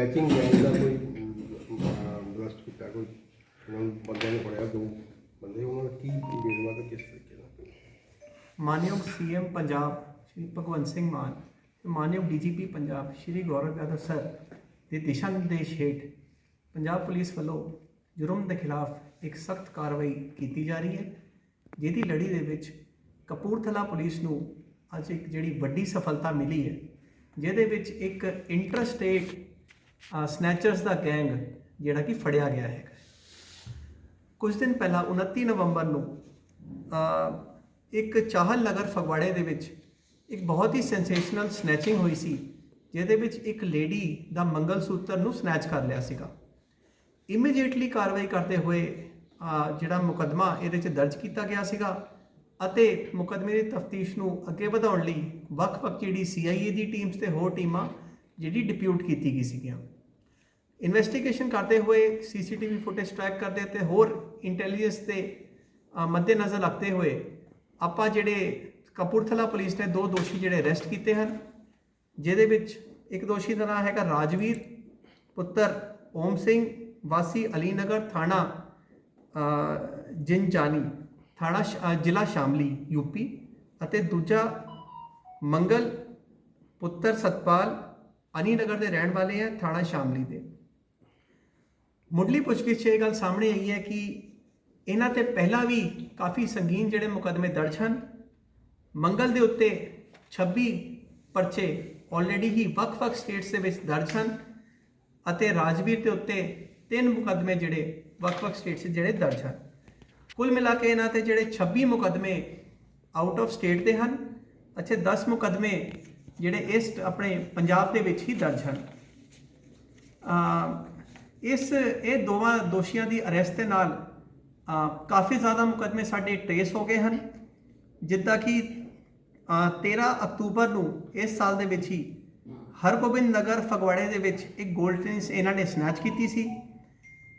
Snatching gang ਦਾ ਕੋਈ ਬਲਸਟ ਕੀਤਾ, ਕੋਈ ਉਹਨਾਂ ਨੂੰ ਬੰਦਿਆਂ ਨੇ ਫੜਿਆ, ਦੋ ਬੰਦੇ ਉਹਨਾਂ ਦਾ ਕੀ ਬੇਦਵਾ ਤੇ ਕਿਸ ਤਰੀਕੇ ਨਾਲ? ਮਾਨਯੋਗ ਸੀਐਮ ਪੰਜਾਬ ਸ਼੍ਰੀ ਭਗਵੰਤ ਸਿੰਘ ਮਾਨ ਤੇ ਮਾਨਯੋਗ ਡੀਜੀਪੀ ਪੰਜਾਬ ਸ਼੍ਰੀ ਗੌਰਵ ਯਾਦਵ ਸਰ ਦੇ ਦਿਸ਼ਾ ਨਿਰਦੇਸ਼ ਹੇਠ ਪੰਜਾਬ ਪੁਲਿਸ ਵੱਲੋਂ ਜੁਰਮ ਦੇ ਖਿਲਾਫ ਇੱਕ ਸਖਤ ਕਾਰਵਾਈ ਕੀਤੀ ਜਾ ਰਹੀ ਹੈ, ਜਿਹਦੀ ਲੜੀ ਦੇ ਵਿੱਚ ਕਪੂਰਥਲਾ ਪੁਲਿਸ ਨੂੰ ਅੱਜ ਇੱਕ ਜਿਹੜੀ ਵੱਡੀ ਸਫਲਤਾ ਮਿਲੀ ਹੈ, ਜਿਹਦੇ ਵਿੱਚ ਇੱਕ ਇੰਟਰਸਟੇਟ ਸਨੈਚਰਸ ਦਾ ਗੈਂਗ ਜਿਹੜਾ ਕਿ ਫੜਿਆ ਗਿਆ ਹੈ। ਕੁਝ ਦਿਨ ਪਹਿਲਾਂ 29 ਨਵੰਬਰ ਨੂੰ ਇੱਕ ਚਾਹਲ ਨਗਰ ਫਗਵਾੜੇ ਦੇ ਵਿੱਚ ਇੱਕ ਬਹੁਤ ਹੀ ਸੈਂਸੇਸ਼ਨਲ ਸਨੈਚਿੰਗ ਹੋਈ ਸੀ, ਜਿਹਦੇ ਵਿੱਚ ਇੱਕ ਲੇਡੀ ਦਾ ਮੰਗਲ ਸੂਤਰ ਨੂੰ ਸਨੈਚ ਕਰ ਲਿਆ ਸੀਗਾ। ਇਮੀਡੀਏਟਲੀ ਕਾਰਵਾਈ ਕਰਦੇ ਹੋਏ ਜਿਹੜਾ ਮੁਕੱਦਮਾ ਇਹਦੇ 'ਚ ਦਰਜ ਕੀਤਾ ਗਿਆ ਸੀਗਾ ਅਤੇ ਮੁਕੱਦਮੇ ਦੀ ਤਫਤੀਸ਼ ਨੂੰ ਅੱਗੇ ਵਧਾਉਣ ਲਈ ਵੱਖ-ਵੱਖ ਜਿਹੜੀ ਸੀਆਈਏ ਦੀ ਟੀਮਸ ਤੇ ਹੋਰ ਟੀਮਾਂ ਜਿਹੜੀ ਡਿਪਿਊਟ ਕੀਤੀ ਗਈ ਸੀਗੀਆਂ। ਇਨਵੈਸਟੀਗੇਸ਼ਨ ਕਰਦੇ ਹੋਏ ਸੀਸੀਟੀਵੀ ਫੁਟੇਜ ਟਰੈਕ ਕਰਦੇ ਤੇ ਹੋਰ ਇੰਟੈਲੀਜੈਂਸ ਤੇ ਮੱਦੇਨਜ਼ਰ ਰੱਖਦੇ ਹੋਏ ਆਪਾਂ ਜਿਹੜੇ ਕਪੂਰਥਲਾ ਪੁਲਿਸ ਨੇ ਦੋ ਦੋਸ਼ੀ ਜਿਹੜੇ ਅਰੈਸਟ ਕੀਤੇ ਹਨ ਜਿਹਦੇ ਵਿੱਚ ਇੱਕ ਦੋਸ਼ੀ ਦਾ ਨਾਮ ਹੈਗਾ ਰਾਜਵੀਰ ਪੁੱਤਰ ਓਮ ਸਿੰਘ ਵਾਸੀ ਅਲੀਨਗਰ ਥਾਣਾ ਅ, ਜਿੰਜਾਨੀ ਥਾਣਾ ਸ਼- ਜ਼ਿਲ੍ਹਾ ਸ਼ਾਮਲੀ ਯੂਪੀ ਅਤੇ ਦੂਜਾ ਮੰਗਲ ਪੁੱਤਰ ਸਤਪਾਲ ਅਨੀਨਗਰ ਦੇ ਰਹਿਣ ਵਾਲੇ ਹੈ ਥਾਣਾ ਸ਼ਾਮਲੀ ਦੇ। ਮੁੱਢਲੀ ਪੁੱਛਗਿੱਛ ਇਹ ਗੱਲ ਸਾਹਮਣੇ ਆਈ ਹੈ ਕਿ ਇਹਨਾਂ ਤੇ ਪਹਿਲਾਂ ਵੀ ਕਾਫੀ ਸੰਗੀਨ ਜਿਹੜੇ ਮੁਕੱਦਮੇ ਦਰਜ ਹਨ। ਮੰਗਲ ਦੇ ਉੱਤੇ 26 ਪਰਚੇ ਆਲਰੇਡੀ ਹੀ ਵੱਖ-ਵੱਖ ਸਟੇਟਸ ਦੇ ਵਿੱਚ ਦਰਜ ਹਨ ਅਤੇ ਰਾਜਵੀਰ ਦੇ ਉੱਤੇ ਤਿੰਨ ਮੁਕੱਦਮੇ ਜਿਹੜੇ ਵੱਖ-ਵੱਖ ਸਟੇਟਸ ਜਿਹੜੇ ਦਰਜ ਹਨ। ਕੁੱਲ ਮਿਲਾ ਕੇ ਇਹਨਾਂ ਤੇ ਜਿਹੜੇ 26 ਮੁਕੱਦਮੇ ਆਊਟ ਆਫ ਸਟੇਟ ਦੇ ਹਨ ਅੱਛੇ 10 ਮੁਕੱਦਮੇ ਜਿਹੜੇ ਇਸ ਆਪਣੇ ਪੰਜਾਬ ਦੇ ਵਿੱਚ ਹੀ ਦਰਜ ਹਨ। ਅ, ਇਸ ਇਹ ਦੋਵਾਂ ਦੋਸ਼ੀਆਂ ਦੀ ਅਰੈਸਟ ਦੇ ਨਾਲ ਕਾਫੀ ਜ਼ਿਆਦਾ ਮੁਕੱਦਮੇ ਸਾਡੇ ਟ੍ਰੇਸ ਹੋ ਗਏ ਹਨ ਜਿੱਦਾਂ ਕਿ ਅ, 13 ਅਕਤੂਬਰ ਨੂੰ ਇਸ ਸਾਲ ਦੇ ਵਿੱਚ ਹੀ ਹਰਗੋਬਿੰਦ ਨਗਰ ਫਗਵਾੜੇ ਦੇ ਵਿੱਚ ਇੱਕ 골ਡ ਚੇਨ ਇਹਨਾਂ ਨੇ ਸਨੈਚ ਕੀਤੀ ਸੀ।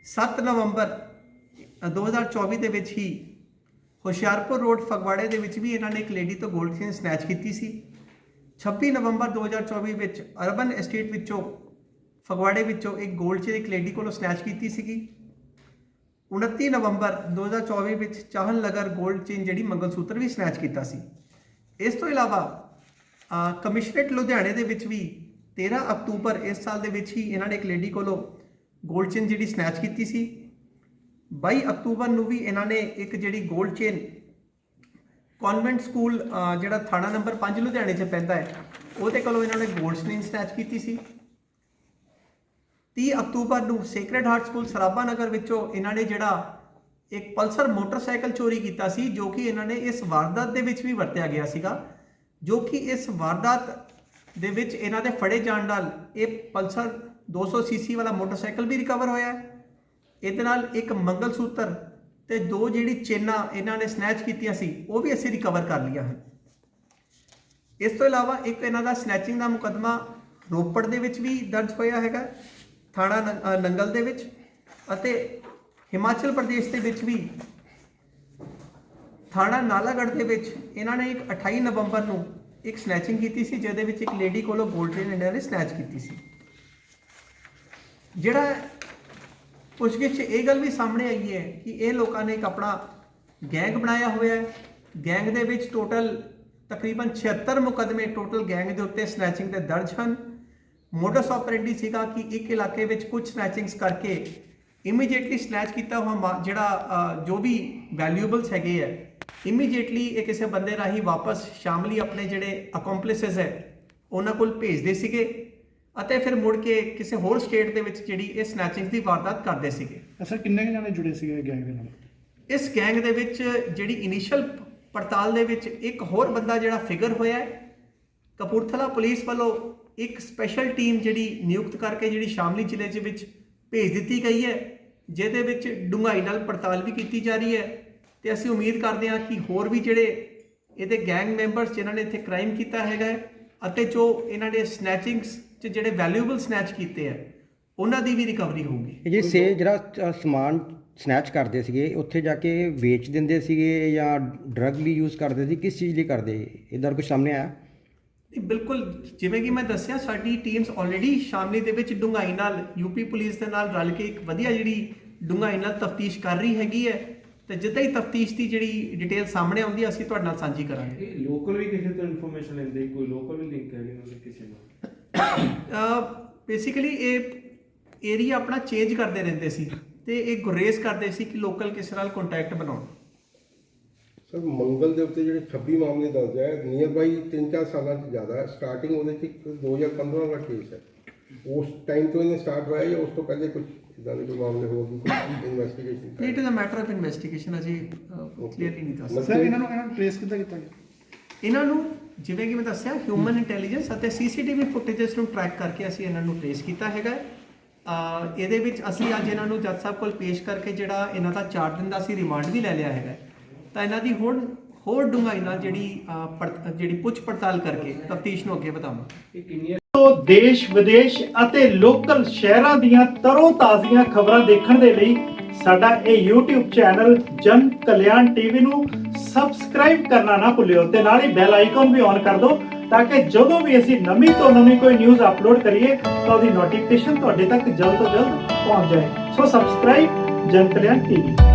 7 ਨਵੰਬਰ ਅ, 2024 ਦੇ ਵਿੱਚ ਹੀ ਹੁਸ਼ਿਆਰਪੁਰ ਰੋਡ ਫਗਵਾੜੇ ਦੇ ਵਿੱਚ ਵੀ ਇਹਨਾਂ ਨੇ ਇੱਕ ਲੇਡੀ ਤੋਂ 골ਡ ਚੇਨ ਸਨੈਚ ਕੀਤੀ ਸੀ। 26 ਨਵੰਬਰ 2024 ਵਿੱਚ ਅਰਬਨ ਐਸਟੇਟ ਵਿੱਚੋਂ ਫਗਵਾੜੇ ਵਿੱਚੋਂ ਇੱਕ 골ਡ ਚੇਨ ਇੱਕ ਲੇਡੀ ਕੋਲੋਂ ਸਨੈਚ ਕੀਤੀ ਸੀਗੀ। 29 ਨਵੰਬਰ 2024 ਵਿੱਚ ਚਾਹਨ ਲਗਰ 골ਡ ਚੇਨ ਜਿਹੜੀ ਮੰਗਲਸੂਤਰ ਵੀ ਸਨੈਚ ਕੀਤਾ ਸੀ। ਇਸ ਤੋਂ ਇਲਾਵਾ ਕਮਿਸ਼ਨਰੇਟ ਲੁਧਿਆਣੇ ਦੇ ਵਿੱਚ ਵੀ 13 ਅਕਤੂਬਰ ਇਸ ਸਾਲ ਦੇ ਵਿੱਚ ਹੀ ਇਹਨਾਂ ਨੇ ਇੱਕ ਲੇਡੀ ਕੋਲੋਂ 골ਡ ਚੇਨ ਜਿਹੜੀ ਸਨੈਚ ਕੀਤੀ ਸੀ। 22 ਅਕਤੂਬਰ ਨੂੰ ਵੀ ਇਹਨਾਂ ਨੇ ਇੱਕ ਜਿਹੜੀ ਗੋਲਡ ਚੇਨ ਕਨਵੈਂਟ ਸਕੂਲ ਜਿਹੜਾ ਥਾਣਾ ਨੰਬਰ 5 ਲੁਧਿਆਣੇ 'ਚ ਪੈਂਦਾ ਹੈ, ਉਹਦੇ ਕੋਲੋਂ ਇਹਨਾਂ ਨੇ ਗੋਲਡ ਚੇਨ ਸਨੈਚ ਕੀਤੀ ਸੀ। 30 ਅਕਤੂਬਰ ਨੂੰ Sacred Heart School Sarabha Nagar ਵਿੱਚੋਂ ਇਹਨਾਂ ਨੇ ਜਿਹੜਾ ਇੱਕ ਪਲਸਰ ਮੋਟਰਸਾਈਕਲ ਚੋਰੀ ਕੀਤਾ ਸੀ, ਜੋ ਕਿ ਇਹਨਾਂ ਨੇ ਇਸ ਵਾਰਦਾਤ ਦੇ ਵਿੱਚ ਵੀ ਵਰਤਿਆ ਗਿਆ ਸੀਗਾ, ਜੋ ਕਿ ਇਸ ਵਾਰਦਾਤ ਦੇ ਵਿੱਚ ਇਹਨਾਂ ਦੇ ਫੜੇ ਜਾਣ ਨਾਲ ਇਹ ਪਲਸਰ 200 ਸੀਸੀ ਵਾਲਾ ਮੋਟਰਸਾਈਕਲ ਵੀ ਰਿਕਵਰ ਹੋਇਆ ਹੈ। ਇਹਦੇ ਨਾਲ ਇੱਕ ਮੰਗਲ ਸੂਤਰ ਤੇ ਦੋ ਜਿਹੜੀ ਚੇਨਾਂ ਇਹਨਾਂ ਨੇ ਸਨੈਚ ਕੀਤੀਆਂ ਸੀ, ਉਹ ਵੀ ਅਸੀਂ ਰਿਕਵਰ ਕਰ ਲਈਆਂ ਹਨ। ਇਸ ਤੋਂ ਇਲਾਵਾ ਇੱਕ ਇਹਨਾਂ ਦਾ ਸਨੈਚਿੰਗ ਦਾ ਮੁਕੱਦਮਾ ਰੋਪੜ ਦੇ ਵਿੱਚ ਵੀ ਦਰਜ ਹੋਇਆ ਹੈਗਾ। ਥਾਣਾ ਨੰ- ਨੰਗਲ ਦੇ ਵਿੱਚ ਅਤੇ ਹਿਮਾਚਲ ਪ੍ਰਦੇਸ਼ ਦੇ ਵਿੱਚ ਵੀ ਥਾਣਾ ਨਾਲਾਗੜ੍ਹ ਦੇ ਵਿੱਚ ਇਹਨਾਂ ਨੇ ਇੱਕ 28 ਨਵੰਬਰ ਨੂੰ ਇੱਕ ਸਨੈਚਿੰਗ ਕੀਤੀ ਸੀ, ਜਿਹਦੇ ਵਿੱਚ ਇੱਕ ਲੇਡੀ ਕੋਲੋਂ 골ਡ ਚੇਨ ਇਹਨਾਂ ਨੇ ਸਨੈਚ ਕੀਤੀ ਸੀ। ਜਿਹੜਾ ਪੁੱਛਗਿੱਛ ਇਹ ਗੱਲ ਵੀ ਸਾਹਮਣੇ ਆਈ ਹੈ ਕਿ ਇਹ ਲੋਕਾਂ ਨੇ ਇੱਕ ਆਪਣਾ ਗੈਂਗ ਬਣਾਇਆ ਹੋਇਆ ਹੈ। ਗੈਂਗ ਦੇ ਵਿੱਚ ਟੋਟਲ ਤਕਰੀਬਨ 76 ਮੁਕੱਦਮੇ ਟੋਟਲ ਗੈਂਗ ਦੇ ਉੱਤੇ ਸਨੈਚਿੰਗ ਦੇ ਦਰਜ ਹਨ। ਮੋਡਸ ਆਪਰੈਂਡੀ ਸੀਗਾ ਕਿ ਇੱਕ ਇਲਾਕੇ ਵਿੱਚ ਕੁਝ ਸਨੈਚਿੰਗਸ ਕਰਕੇ ਇਮੀਡੀਏਟਲੀ ਸਨੈਚ ਕੀਤਾ ਹੋਇਆ ਜਿਹੜਾ ਜੋ ਵੀ ਵੈਲਿਊਏਬਲਸ ਹੈਗੇ ਹੈ ਇਮੀਡੀਏਟਲੀ ਇਹ ਕਿਸੇ ਬੰਦੇ ਰਾਹੀਂ ਵਾਪਸ ਸ਼ਾਮਲੀ ਆਪਣੇ ਜਿਹੜੇ ਅਕੰਪਲਿਸਸ ਹੈ ਉਹਨਾਂ ਕੋਲ ਭੇਜਦੇ ਸੀਗੇ ਅਤੇ ਫਿਰ ਮੁੜ ਕੇ ਕਿਸੇ ਹੋਰ ਸਟੇਟ ਦੇ ਵਿੱਚ ਜਿਹੜੀ ਇਹ ਸਨੈਚਿੰਗ ਦੀ ਵਾਰਦਾਤ ਕਰਦੇ ਸੀਗੇ। ਅਸਰ ਕਿੰਨੇ ਕੁ ਜਾਣੇ ਜੁੜੇ ਸੀਗੇ ਗੈਂਗ ਦੇ ਨਾਲ? ਇਸ ਗੈਂਗ ਦੇ ਵਿੱਚ ਜਿਹੜੀ ਇਨੀਸ਼ੀਅਲ ਪੜਤਾਲ ਦੇ ਵਿੱਚ ਇੱਕ ਹੋਰ ਬੰਦਾ ਜਿਹੜਾ ਫਿਗਰ ਹੋਇਆ ਕਪੂਰਥਲਾ ਪੁਲਿਸ ਵੱਲੋਂ ਇੱਕ ਸਪੈਸ਼ਲ ਟੀਮ ਜਿਹੜੀ ਨਿਯੁਕਤ ਕਰਕੇ ਜਿਹੜੀ ਸ਼ਾਮਲੀ ਜ਼ਿਲ੍ਹੇ ਦੇ ਵਿੱਚ ਭੇਜ ਦਿੱਤੀ ਗਈ ਹੈ, ਜਿਹਦੇ ਵਿੱਚ ਡੂੰਘਾਈ ਨਾਲ ਪੜਤਾਲ ਵੀ ਕੀਤੀ ਜਾ ਰਹੀ ਹੈ ਤੇ ਅਸੀਂ ਉਮੀਦ ਕਰਦੇ ਹਾਂ ਕਿ ਹੋਰ ਵੀ ਜਿਹੜੇ ਇਹਦੇ ਗੈਂਗ ਮੈਂਬਰਸ ਜਿਨ੍ਹਾਂ ਨੇ ਇੱਥੇ ਕ੍ਰਾਈਮ ਕੀਤਾ ਹੈਗਾ ਅਤੇ ਜੋ ਇਹਨਾਂ ਨੇ ਸਨੈਚਿੰਗਸ 'ਚ ਜਿਹੜੇ ਵੈਲਿਊਏਬਲ ਸਨੈਚ ਕੀਤੇ ਆ ਉਹਨਾਂ ਦੀ ਵੀ ਰਿਕਵਰੀ ਹੋਊਗੀ। ਇਹ ਜੀ ਸੇ ਜਿਹੜਾ ਸਮਾਨ ਸਨੈਚ ਕਰਦੇ ਸੀਗੇ, ਉੱਥੇ ਜਾ ਕੇ ਵੇਚ ਦਿੰਦੇ ਸੀਗੇ ਜਾਂ ਡਰੱਗ ਵੀ ਯੂਜ਼ ਕਰਦੇ ਸੀ, ਕਿਸ ਚੀਜ਼ ਲਈ ਕਰਦੇ? ਇਧਰ ਕੁਝ ਸਾਹਮਣੇ ਆਇਆ। ਬਿਲਕੁਲ ਜਿਵੇਂ ਕਿ ਮੈਂ ਦੱਸਿਆ ਸਾਡੀ ਟੀਮਸ ਆਲਰੇਡੀ ਸ਼ਾਮਲੀ ਦੇ ਵਿੱਚ ਡੂੰਘਾਈ ਨਾਲ ਯੂਪੀ ਪੁਲਿਸ ਦੇ ਨਾਲ ਰਲ ਕੇ ਇੱਕ ਵਧੀਆ ਜਿਹੜੀ ਡੂੰਘਾਈ ਨਾਲ ਤਫਤੀਸ਼ ਕਰ ਰਹੀ ਹੈਗੀ ਹੈ ਤੇ ਜਿੱਦਾਂ ਹੀ ਤਫਤੀਸ਼ ਦੀ ਜਿਹੜੀ ਡਿਟੇਲ ਸਾਹਮਣੇ ਆਉਂਦੀ ਹੈ ਅਸੀਂ ਤੁਹਾਡੇ ਨਾਲ ਸਾਂਝੀ ਕਰਾਂਗੇ। ਇਹ ਲੋਕਲ ਵੀ ਕਿਸੇ ਤੋਂ ਇਨਫੋਰਮੇਸ਼ਨ ਲੈਂਦੇ ਕੋਈ ਲੋਕਲ ਵੀ ਲਿੰਕ ਹੈਗੇ ਉਹਨਾਂ ਦੇ ਕਿਸੇ ਨਾਲ ਬੇਸਿਕਲੀ ਇਹ ਏਰੀਆ ਆਪਣਾ ਚੇਂਜ ਕਰਦੇ ਰਹਿੰਦੇ ਸੀ ਤੇ ਇਹ ਗੁਰੇਜ਼ ਕਰਦੇ ਸੀ ਕਿ ਲੋਕਲ ਕਿਸੇ ਨਾਲ ਕੰਟੈਕਟ ਬਣਾਉਣ। ਸਰ ਮੰਗਲ ਦੇ ਉੱਤੇ ਜਿਹੜੇ 26 ਮਾਮਲੇ ਦਰਜ ਹੈ ਨੀਅਰ ਬਾਈ 3-4 ਸਾਲਾਂ ਤੋਂ ਜ਼ਿਆਦਾ ਹੈ। ਸਟਾਰਟਿੰਗ ਉਹਦੇ ਚ ਇੱਕ 2015 ਦਾ ਕੇਸ ਹੈ। ਉਸ ਟਾਈਮ ਤੋਂ ਇਹਨੇ ਸਟਾਰਟ ਹੋਇਆ ਜਾਂ ਉਸ ਤੋਂ ਪਹਿਲੇ ਕੁਝ ਇਦਾਂ ਦੇ ਕੋਈ ਮਾਮਲੇ ਹੋਰ ਵੀ ਕੁਝ investigation it is a matter of investigation ਅਸੀਂ ਕਲੀਅਰਲੀ ਨਹੀਂ ਦੱਸ ਸਕਦੇ ਸਰ ਇਹਨਾਂ ਨੂੰ ਇਹਨਾਂ ਨੂੰ ਟ੍ਰੇਸ ਕਿੱਦਾਂ ਕੀਤਾ ਗਿਆ? ਇਹਨਾਂ ਨੂੰ ਜਿਵੇਂ ਕਿ ਮੈਂ ਦੱਸਿਆ ਹਿਊਮਨ ਇੰਟੈਲੀਜੈਂਸ ਅਤੇ ਸੀਸੀਟੀਵੀ ਫੁਟੇजेस ਨੂੰ ਟਰੈਕ ਕਰਕੇ ਅਸੀਂ ਇਹਨਾਂ ਨੂੰ ਟ੍ਰੇਸ ਕੀਤਾ ਹੈਗਾ ਇਹਦੇ ਵਿੱਚ ਅਸੀਂ ਅੱਜ ਇਹਨਾਂ ਨੂੰ ਜੱਜ ਸਾਹਿਬ ਕੋਲ ਪੇਸ਼ ਕਰਕੇ ਜਿਹੜਾ ਇਹਨਾਂ ਦਾ 4 ਦਿਨ ਦਾ ਅਸੀਂ ਰਿਮਾਂਡ ਵੀ ਲੈ ਲਿਆ ਹੈਗਾ ਤਾਂ ਇਹਨਾਂ ਦੀ ਹੁਣ ਹੋਰ ਡੂੰਘਾਈ ਨਾਲ ਜਿਹੜੀ ਅ, ਪੜਤ- ਜਿਹੜੀ ਪੁੱਛ ਪੜਤਾਲ ਕਰਕੇ ਤਫਤੀਸ਼ ਨੂੰ ਅੱਗੇ ਵਧਾਵਾਂਗੇ ਤੋਂ ਦੇਸ਼ ਵਿਦੇਸ਼ ਅਤੇ ਲੋਕਲ ਸ਼ਹਿਰਾਂ ਦੀਆਂ ਤਰੋ ਤਾਜ਼ੀਆਂ ਖਬਰਾਂ ਦੇਖਣ ਦੇ ਲਈ ਸਾਡਾ ਇਹ YouTube ਚੈਨਲ ਜਨ ਕਲਿਆਣ ਟੀਵੀ ਨੂੰ ਸਬਸਕ੍ਰਾਈਬ ਕਰਨਾ ਨਾ ਭੁੱਲਿਓ ਤੇ ਨਾਲ ਹੀ ਬੈਲ ਆਈਕਨ ਵੀ ਔਨ ਕਰ ਦਿਓ ਤਾਂ ਕਿ ਜਦੋਂ ਵੀ ਅਸੀਂ ਨਵੀਂ ਤੋਂ ਨਵੀਂ ਕੋਈ ਨਿਊਜ਼ ਅਪਲੋਡ ਕਰੀਏ ਤਾਂ ਉਹਦੀ ਨੋਟੀਫਿਕੇਸ਼ਨ ਤੁਹਾਡੇ ਤੱਕ ਜਲਦ ਤੋਂ ਜਲਦ ਪਹੁੰਚ ਜਾਏ। ਸੋ ਸਬਸਕ੍ਰਾਈਬ ਜਨ ਕਲਿਆਣ ਟੀਵੀ।